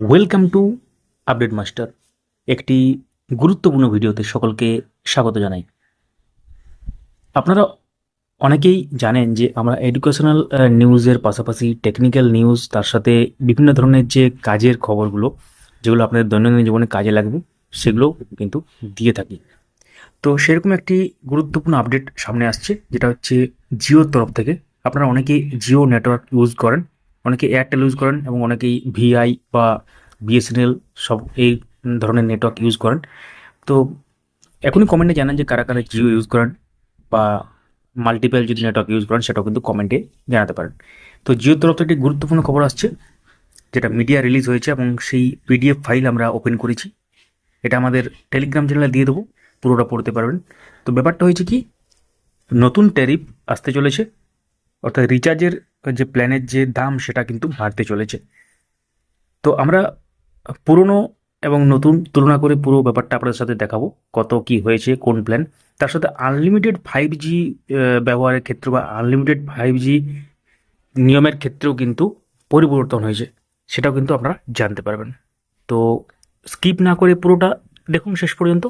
Welcome to update master একটি গুরুত্বপূর্ণ ভিডিওতে সকলকে স্বাগত জানাই। আপনারা অনেকেই জানেন যে আমরা এডুকেশনাল নিউজের পাশাপাশি টেকনিক্যাল নিউজ তার সাথে বিভিন্ন ধরনের যে কাজের খবরগুলো, যেগুলো আপনাদের দৈনন্দিন জীবনে কাজে লাগবে, সেগুলো কিন্তু দিয়ে থাকি। তো সেরকম একটি গুরুত্বপূর্ণ আপডেট সামনে আসছে, যেটা হচ্ছে জিওর তরফ থেকে। আপনারা অনেকেই জিও নেটওয়ার্ক ইউজ করেন অনেকে এয়ারটেল ইউজ করেন এবং অনেকেই ভিআই বা বিএসএনএল সব এই ধরনের নেটওয়ার্ক ইউজ করেন। তো এখনই কমেন্টে জানান যে কারা কারা জিও ইউজ করেন বা মাল্টিপল যদি নেটওয়ার্ক ইউজ করেন সেটাও কিন্তু কমেন্টে জানাতে পারেন। তো জিওর তরফ থেকে একটি গুরুত্বপূর্ণ খবর আসছে, যেটা মিডিয়া রিলিজ হয়েছে এবং সেই পিডিএফ ফাইল আমরা ওপেন করেছি। এটা আমাদের টেলিগ্রাম চ্যানেলে দিয়ে দেবো, পুরোটা পড়তে পারবেন। তো ব্যাপারটা হয়েছে কি, নতুন ট্যারিফ আসতে চলেছে, অর্থাৎ রিচার্জের যে প্ল্যানের যে দাম সেটা কিন্তু বাড়তে চলেছে। তো আমরা পুরনো এবং নতুন তুলনা করে পুরো ব্যাপারটা আপনাদের সাথে দেখাবো, কত কি হয়েছে, কোন প্ল্যান। তার সাথে আনলিমিটেড ফাইভ জি ব্যবহারের ক্ষেত্রে বা আনলিমিটেড ফাইভ জি নিয়মের ক্ষেত্রেও কিন্তু পরিবর্তন হয়েছে, সেটাও কিন্তু আপনারা জানতে পারবেন। তো স্কিপ না করে পুরোটা দেখুন শেষ পর্যন্ত।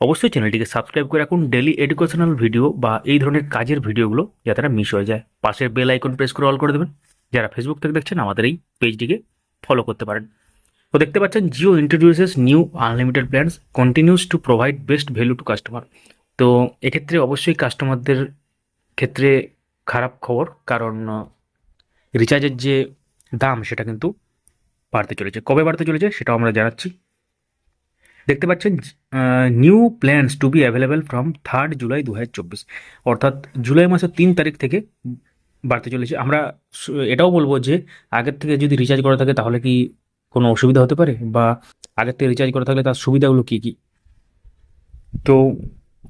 অবশ্যই চ্যানেলটিকে সাবস্ক্রাইব করে রাখুন ডেলি এডুকেশনাল ভিডিও বা এই ধরনের কাজের ভিডিওগুলো যাতে না মিস হয়ে যায়। পাশের বেল আইকন প্রেস করে অল করে দেবেন। যারা ফেসবুক থেকে দেখছেন, আমাদের এই পেজটিকে ফলো করতে পারেন। তো দেখতে পাচ্ছেন Jio introduces new unlimited plans continues to provide best value to customer তো এক্ষেত্রে অবশ্যই কাস্টমারদের ক্ষেত্রে খারাপ খবর, কারণ রিচার্জের যে দাম, সেটা কিন্তু বাড়তে চলেছে। কবে বাড়তে চলেছে, সেটাও আমরা জানাচ্ছি। দেখতে পাচ্ছেন new plans to be available from third July দু হাজার চব্বিশ। অর্থাৎ জুলাই মাসের তিন তারিখ থেকে বাড়তে চলেছে। আমরা এটাও বলব যে, আগের থেকে যদি রিচার্জ করা থাকে তাহলে কি কোনো অসুবিধা হতে পারে? বা আগের থেকে রিচার্জ করা থাকলে তার সুবিধাগুলো কী কী? তো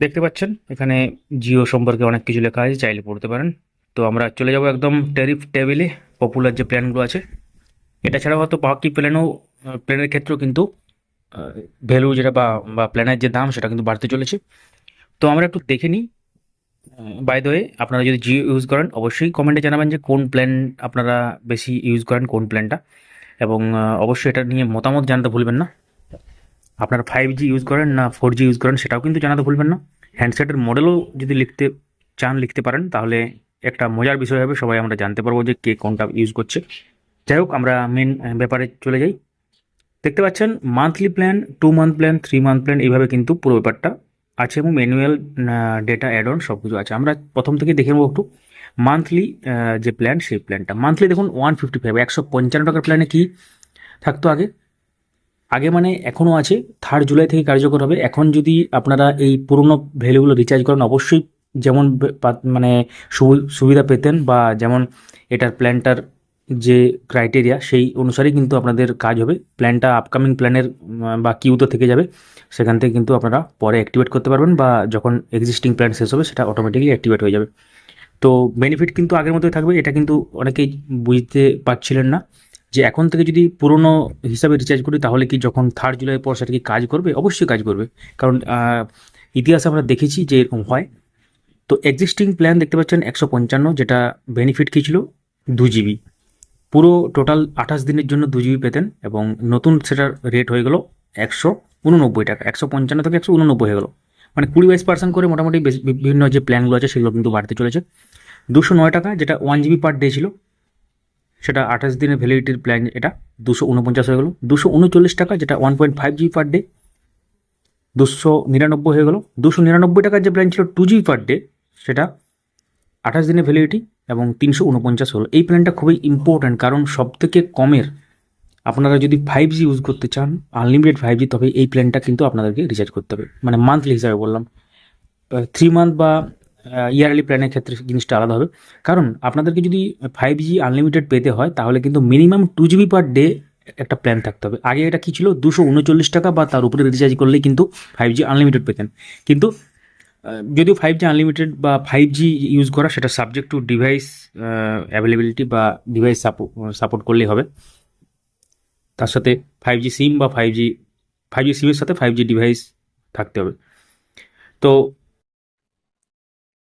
দেখতে পাচ্ছেন, এখানে জিও সম্পর্কে অনেক কিছু লেখা আছে, চাইলে পড়তে পারেন। তো আমরা চলে যাব একদম ট্যারিফ টেবিলে পপুলার যে প্ল্যানগুলো আছে। এটা ছাড়াও হয়তো বাকি প্ল্যানও প্ল্যানের ক্ষেত্রেও কিন্তু ভ্যালু যেটা বা বা প্ল্যানের যে দাম সেটা কিন্তু বাড়তে চলেছে। তো আমরা একটু দেখে নিই। বাই দ্য আপনারা যদি জিও ইউজ করেন, অবশ্যই কমেন্টে জানাবেন যে কোন প্ল্যান আপনারা বেশি ইউজ করেন, কোন প্ল্যানটা এবং অবশ্যই এটা নিয়ে মতামত জানাতে ভুলবেন না। আপনারা ফাইভ জি ইউজ করেন না ফোর জি ইউজ করেন, সেটাও কিন্তু জানাতে ভুলবেন না। হ্যান্ডসেটের মডেলও যদি লিখতে চান, লিখতে পারেন, তাহলে একটা মজার বিষয় হবে, সবাই আমরা জানতে পারব যে কে কোনটা ইউজ করছে। যাই হোক, আমরা মেন ব্যাপারে চলে যাই। দেখতে পাচ্ছেন monthly plan two month plan three month plan এইভাবে কিন্তু পুরো ব্যাপারটা আছে এবং ম্যানুয়াল ডেটা অ্যাড অন সব কিছু আছে। আমরা প্রথম থেকে দেখে নেব একটু মান্থলি যে প্ল্যান সেই প্ল্যানটা মান্থলি দেখুন ওয়ান ফিফটি ফাইভ একশো পঞ্চান্ন টাকার প্ল্যানে কি থাকতো আগে? আগে মানে এখনও আছে থার্ড জুলাই থেকে কার্যকর হবে। এখন যদি আপনারা এই পুরনো ভ্যালুগুলো রিচার্জ করেন, অবশ্যই যেমন মানে সুবিধা পেতেন বা যেমন এটার প্ল্যানটার যে ক্রাইটেরিয়া সেই অনুসারেই কিন্তু আপনাদের কাজ হবে। প্ল্যানটা আপকামিং প্ল্যানের বা কিউতে থেকে যাবে। সেখান থেকে কিন্তু আপনারা পরে অ্যাক্টিভেট করতে পারবেন বা যখন এক্সিস্টিং প্ল্যান শেষ হবে সেটা অটোমেটিকলি অ্যাক্টিভেট হয়ে যাবে। তো বেনিফিট কিন্তু আগের মতোই থাকবে, এটা কিন্তু অনেকেই বুঝতে পারছিলেন না। যে এখন থেকে যদি পুরনো হিসাবে রিচার্জ করি তাহলে কি যখন থার্ড জুলাই পর সেটা কি কাজ করবে? অবশ্যই কাজ করবে। কারণ ইতিহাসে আমরা দেখেছি যে এরকম হয়। তো এক্সিস্টিং প্ল্যান দেখতে পাচ্ছেন একশো পঞ্চান্ন, যেটা বেনিফিট কী ছিল? দু জিবি পুরো টোটাল আঠাশ দিনের জন্য দু জিবি পেতেন এবং নতুন সেটার রেট হয়ে গেল একশো উননব্বই টাকা, একশো পঞ্চান্ন থেকে একশো উননব্বই হয়ে গেলো। মানে কুড়ি বাইশ পার্সেন্ট করে মোটামুটি বিভিন্ন যে প্ল্যানগুলো আছে সেগুলো কিন্তু বাড়তে চলেছে। দুশো নয় টাকা যেটা ওয়ান জিবি পার ডে ছিল, সেটা আঠাশ দিনের ভ্যালিডিটির প্ল্যান এটা দুশো উনপঞ্চাশ হয়ে গেলো। দুশো উনচল্লিশ টাকা যেটা one point five GB per day দুশো নিরানব্বই হয়ে গেলো। দুশো নিরানব্বই টাকার যে প্ল্যান ছিল টু জিবি পার ডে সেটা আঠাশ দিনের ভ্যালিডিটি এবং তিনশো উনপঞ্চাশ হলো। এই প্ল্যানটা খুবই ইম্পর্ট্যান্ট কারণ সব থেকে কমের আপনারা যদি ফাইভ জি ইউজ করতে চান আনলিমিটেড ফাইভ জি তবে এই প্ল্যানটা কিন্তু আপনাদেরকে রিচার্জ করতে হবে। মানে মান্থলি হিসাবে বললাম। থ্রি মান্থ বা ইয়ারলি প্ল্যানের ক্ষেত্রে জিনিসটা আলাদা হবে। কারণ আপনাদেরকে যদি ফাইভ জি আনলিমিটেড পেতে হয়, তাহলে কিন্তু minimum two GB per day একটা প্ল্যান থাকতে হবে। আগে এটা কি ছিল? দুশো উনচল্লিশ টাকা বা তার উপরে রিচার্জ করলেই কিন্তু ফাইভ জি আনলিমিটেড পেতেন। কিন্তু যদিও ফাইভ জি আনলিমিটেড বা ফাইভ জি ইউজ করা, সেটা সাবজেক্ট টু ডিভাইস অ্যাভেলেবিলিটি বা ডিভাইস সাপোর্ট করলেই হবে। তার সাথে ফাইভ জি সিম বা ফাইভ জি ফাইভ জি সিমের সাথে ফাইভ জি ডিভাইস থাকতে হবে। তো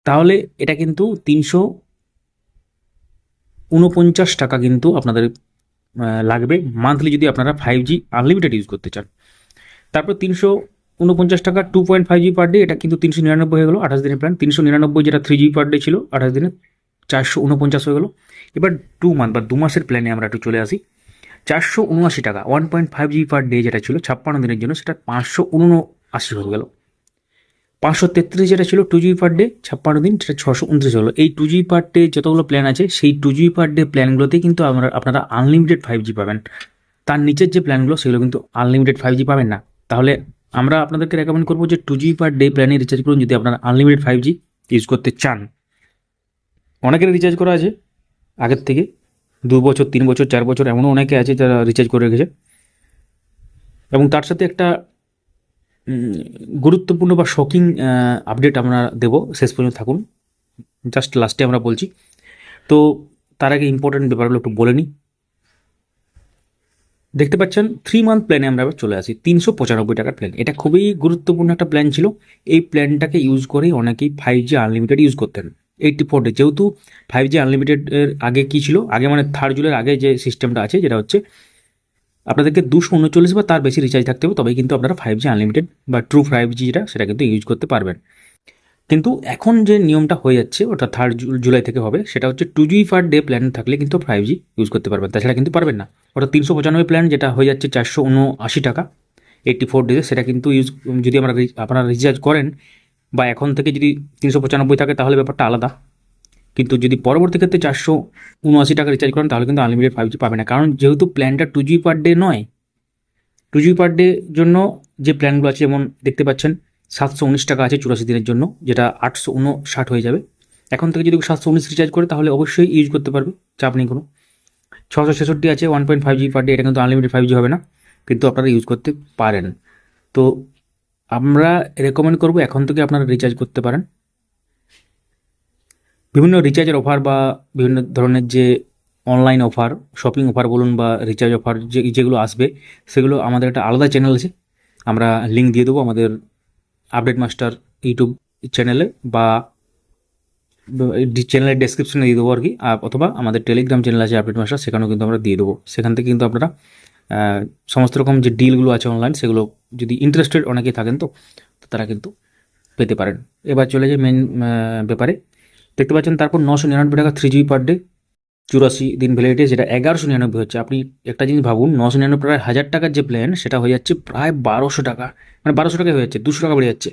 তাহলে এটা কিন্তু তিনশো উনপঞ্চাশ টাকা কিন্তু আপনাদের লাগবে। মান্থলি যদি আপনারা ফাইভ জি আনলিমিটেড ইউজ করতে চান, তারপর তিনশো উনপঞ্চাশ টাকা two point five G per day এটা কিন্তু তিনশো নিরানব্বই হয়ে গেলো, আঠাশ দিনের প্ল্যান তিনশো নিরানব্বই যেটা থ্রি জি পার ডে ছিল, আঠাশ দিনে চারশো উনপঞ্চাশ হয়ে গেলো। এবার টু মান্থ বা দু মাসের প্ল্যানে আমরা একটু চলে আসি। চারশো উনআশি টাকা one point five G per day যেটা ছিল, ছাপ্পান্ন দিনের জন্য, সেটা পাঁচশো উনআশি হয়ে গেল। পাঁচশো তেত্রিশ যেটা ছিল টু জিবি পার ডে ছাপ্পান্ন দিন, সেটা ছশো উনত্রিশ হলো এই টু জিবি পার ডে যতগুলো প্ল্যান আছে, সেই টু জিবি পার ডে প্ল্যানগুলোতেই কিন্তু আমরা, আপনারা আনলিমিটেড ফাইভ জি পাবেন। তার নিচের যে প্ল্যানগুলো সেগুলো কিন্তু আনলিমিটেড ফাইভ জি পাবেন না। তাহলে আমরা আপনাদেরকে রেকমেন্ড করব যে টু জি পার ডে প্ল্যানে রিচার্জ করুন যদি আপনারা আনলিমিটেড ফাইভ জি ইউজ করতে চান। অনেকের রিচার্জ করা আছে আগের থেকে, দু বছর, তিন বছর, চার বছর, এমনও অনেকে আছে যারা রিচার্জ করে রেখেছে। এবং তার সাথে একটা গুরুত্বপূর্ণ বা শকিং আপডেট আমরা দেব। শেষ পর্যন্ত থাকুন। জাস্ট লাস্টে আমরা বলছি। তো তার আগে ইম্পর্টেন্ট ব্যাপারগুলো একটু বলে নিই। দেখতে পাচ্ছেন থ্রি মান্থ প্ল্যানে আমরা চলে আসি। তিনশো পঁচানব্বই টাকার প্ল্যান এটা খুবই গুরুত্বপূর্ণ একটা প্ল্যান ছিল। এই প্ল্যানটাকে ইউজ করেই অনেকেই ফাইভ জি আনলিমিটেড ইউজ করতেন। এইটটি ফোর ডে যেহেতু ফাইভ জি আনলিমিটেডের আগে কী ছিল? আগে মানে থার্ড জুলের আগে যে সিস্টেমটা আছে, যেটা হচ্ছে আপনাদেরকে দুশো উনচল্লিশ বা তার বেশি রিচার্জ থাকতে হবে, তবেই কিন্তু আপনারা ফাইভ জি আনলিমিটেড বা ট্রু ফাইভ জি যেটা, সেটা কিন্তু ইউজ করতে পারবেন। কিন্তু এখন যে নিয়মটা হয়ে যাচ্ছে ওটা থার্ড জুলাই থেকে হবে, সেটা হচ্ছে two G per day plan থাকলে কিন্তু ফাইভ জি ইউজ করতে পারবেন। তাছাড়া কিন্তু পারবেন না। ওটা তিনশো পঁচানব্বই প্ল্যান যেটা হয়ে যাচ্ছে চারশো উনআশি টাকা এইটটি ফোর ডেজে সেটা কিন্তু ইউজ যদি আমরা আপনারা রিচার্জ করেন বা এখন থেকে যদি তিনশো পঁচানব্বই থাকে তাহলে ব্যাপারটা আলাদা। কিন্তু যদি পরবর্তী ক্ষেত্রে চারশো উনআশি টাকা রিচার্জ করেন তাহলে কিন্তু আনলিমিটেড ফাইভ জি পাবে না। কারণ যেহেতু প্ল্যানটা টু জি পার ডে নয় টু জি পার ডে জন্য যে প্ল্যানগুলো আছে, যেমন দেখতে পাচ্ছেন সাতশো উনিশ টাকা আছে চুরাশি দিনের জন্য, যেটা আটশো উনষাট হয়ে যাবে। এখন থেকে যদি সাতশো উনিশ রিচার্জ করে, তাহলে অবশ্যই ইউজ করতে পারবে, চাপ নেই কোনো। ছশো ছেষট্টি আছে one point five G per day এটা কিন্তু আনলিমিটেড ফাইভ জি হবে না, কিন্তু আপনারা ইউজ করতে পারেন। তো আমরা রেকমেন্ড করব এখন থেকে আপনারা রিচার্জ করতে পারেন। বিভিন্ন রিচার্জের অফার বা বিভিন্ন ধরনের যে অনলাইন অফার শপিং অফার বলুন বা রিচার্জ অফার যে, যেগুলো আসবে, সেগুলো আমাদের একটা আলাদা চ্যানেল আছে। আমরা লিঙ্ক দিয়ে দেবো আমাদের আপডেট মাস্টার ইউটিউব চ্যানেলে বা চ্যানেলের ডেসক্রিপশনে দিয়ে দেবো আর কি। অথবা আমাদের টেলিগ্রাম চ্যানেল আছে আপডেট মাস্টার সেখানেও কিন্তু আমরা দিয়ে দেবো। সেখান থেকে কিন্তু আপনারা সমস্ত রকম যে ডিলগুলো আছে অনলাইন সেগুলো যদি ইন্টারেস্টেড অনেকেই থাকেন তো তারা কিন্তু পেতে পারেন। এবার চলে যায় মেন ব্যাপারে। দেখতে পাচ্ছেন তারপর নশো নিরানব্বই টাকা থ্রি জিবি পার ডে চুরাশি দিন ভ্যালিডিটি যেটা এগারোশো নিরানব্বই হচ্ছে। আপনি একটা জিনিস ভাবুন, নশো নিরানব্বই প্রায় হাজার টাকার যে প্ল্যান সেটা হয়ে যাচ্ছে প্রায় বারোশো টাকা। মানে বারোশো টাকা হয়ে যাচ্ছে, দুশো টাকা বেড়ে যাচ্ছে।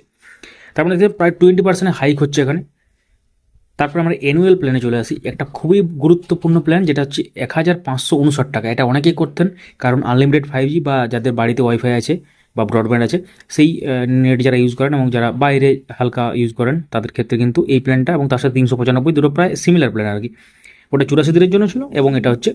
তার মানে প্রায় টোয়েন্টি পার্সেন্ট হাইক হচ্ছে এখানে। তারপর আমরা অ্যানুয়াল প্ল্যানে চলে আসি। একটা খুবই গুরুত্বপূর্ণ প্ল্যান যেটা হচ্ছে এক হাজার পাঁচশো উনষাট টাকা। এটা অনেকেই করতেন, কারণ আনলিমিটেড ফাইভ জি বা যাদের বাড়িতে ওয়াইফাই আছে বা ব্রডব্যান্ড আছে, সেই নেট যারা ইউজ করেন এবং যারা বাইরে হালকা ইউজ করেন, তাদের ক্ষেত্রে কিন্তু এই প্ল্যানটা এবং তার সাথে তিনশো পঁচানব্বই দুটো প্রায় সিমিলার প্ল্যান আর কি। ওটা চুরাশি দিনের জন্য ছিল এবং এটা হচ্ছে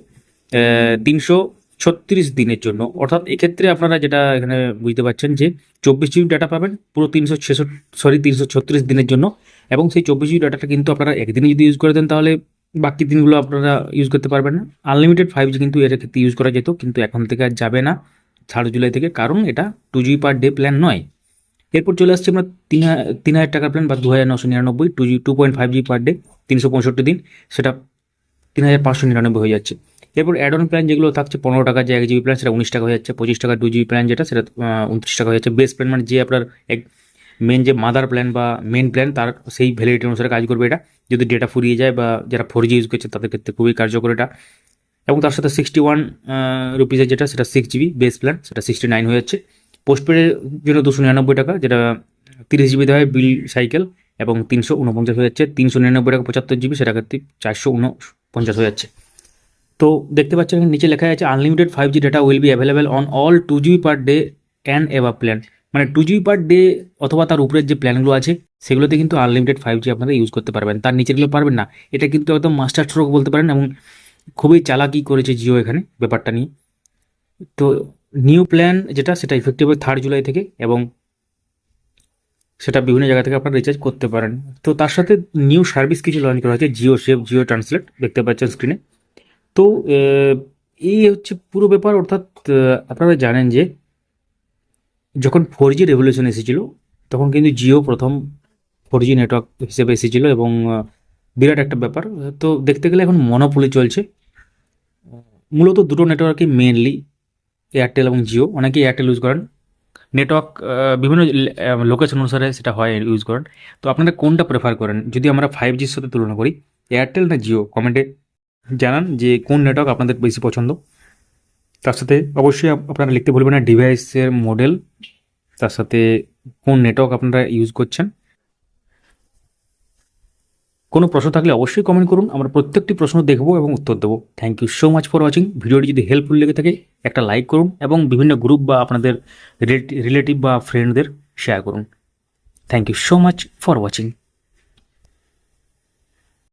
তিনশো ছত্রিশ দিনের জন্য। অর্থাৎ এক্ষেত্রে আপনারা যেটা এখানে বুঝতে পারছেন যে চব্বিশ জিবি ডাটা পাবেন পুরো তিনশো ছেষট্টি, সরি, তিনশো ছত্রিশ দিনের জন্য এবং সেই চব্বিশ জিবি ডাটাটা কিন্তু আপনারা একদিনে যদি ইউজ করে দেন তাহলে বাকি দিনগুলো আপনারা ইউজ করতে পারবেন না। আনলিমিটেড ফাইভ জি কিন্তু এর ক্ষেত্রে ইউজ করা যেত, কিন্তু এখন থেকে আর যাবে না থার্ড জুলাই থেকে, কারণ এটা two GB per day plan নয়। এরপর চলে আসছে আমরা তিন তিন হাজার টাকার প্ল্যান বা দু হাজার নশো নিরানব্বই two G two point five G per day তিনশো পঁয়ষট্টি দিন, সেটা তিন হাজার পাঁচশো নিরানব্বই হয়ে যাচ্ছে। এরপর অ্যাড অন প্ল্যান যেগুলো থাকছে, পনেরো টাকা যে এক জিবি প্ল্যান সেটা উনিশ টাকা হয়ে যাচ্ছে, পঁচিশ টাকা টু জিবি প্ল্যান যেটা, সেটা উনত্রিশ টাকা হয়ে যাচ্ছে। বেস প্ল্যান মানে যে আপনার এক মেন যে মাদার প্ল্যান বা মেন প্ল্যান তার সেই ভ্যালিডিটি অনুসারে কাজ করবে এটা। যদি ডেটা ফুরিয়ে যায় বা যারা ফোর জি ইউজ করছে, তাদের ক্ষেত্রে খুবই কার্যকর এটা। এবং তার সাথে সিক্সটি ওয়ান রুপিসের যেটা, সেটা সিক্স জিবি বেস প্ল্যান সেটা সিক্সটি নাইন হয়ে যাচ্ছে। পোস্টপেডের জন্য দুশো নিরানব্বই টাকা, যেটা তিরিশ জিবি দেওয়া হয় বিল সাইকেল এবং তিনশো উনপঞ্চাশ হয়ে যাচ্ছে, তিনশো নিরানব্বই টাকা পঁচাত্তর জিবি সেটা ক্ষেত্রে চারশো উনপঞ্চাশ হয়ে যাচ্ছে। তো দেখতে পাচ্ছেন নিচে লেখা আছে unlimited five G data will be available on all two GB per day and ever plan মানে টু জিবি পার ডে অথবা তার উপরের যে প্ল্যানগুলো আছে, সেগুলোতে কিন্তু আনলিমিটেড ফাইভ জি আপনারা ইউজ করতে পারবেন। তার নিচেরগুলো পারবেন না। এটা কিন্তু একদম মাস্টার স্ট্রোক বলতে পারেন এবং খুবই চালাকি করেছে জিও এখানে ব্যাপারটা নিয়ে। তো নিউ প্ল্যান যেটা, সেটা ইফেক্টিভ হয় থার্ড জুলাই থেকে এবং সেটা বিভিন্ন জায়গা থেকে আপনারা রিচার্জ করতে পারেন। তো তার সাথে নিউ সার্ভিস কিছু লঞ্চ করা হয়েছে জিও সেভ জিও ট্রান্সলেট দেখতে পাচ্ছেন স্ক্রিনে তো এই হচ্ছে পুরো ব্যাপার, অর্থাৎ আপনারা জানেন যে যখন ফোর জি রেভলিউশন এসেছিল, তখন কিন্তু জিও প্রথম ফোর জি নেটওয়ার্ক হিসেবে এসেছিল এবং বিরাট একটা ব্যাপার। তো দেখতে গেলে এখন মনোপলি চলছে। মূলত দুটো নেটওয়ার্কই মেনলি এয়ারটেল এবং জিও অনেকেই এয়ারটেল ইউজ করেন। নেটওয়ার্ক বিভিন্ন লোকেশন অনুসারে সেটা হয় ইউজ করেন। তো আপনারা কোনটা প্রেফার করেন? যদি আমরা ফাইভ জির সাথে তুলনা করি এয়ারটেল না জিও কমেন্টে জানান যে কোন নেটওয়ার্ক আপনাদের বেশি পছন্দ। তার সাথে অবশ্যই আপনারা লিখতে ভুলবেন না ডিভাইসের মডেল তার সাথে কোন নেটওয়ার্ক আপনারা ইউজ করছেন। কোনো প্রশ্ন থাকলে অবশ্যই কমেন্ট করুন। আমরা প্রত্যেকটি প্রশ্ন দেখব এবং উত্তর দেবো। Thank you so much for watching ভিডিওটি যদি হেল্পফুল লেগে থাকে, একটা লাইক করুন এবং বিভিন্ন গ্রুপ বা আপনাদের রিলেটিভ বা ফ্রেন্ডদের শেয়ার করুন। Thank you so much for watching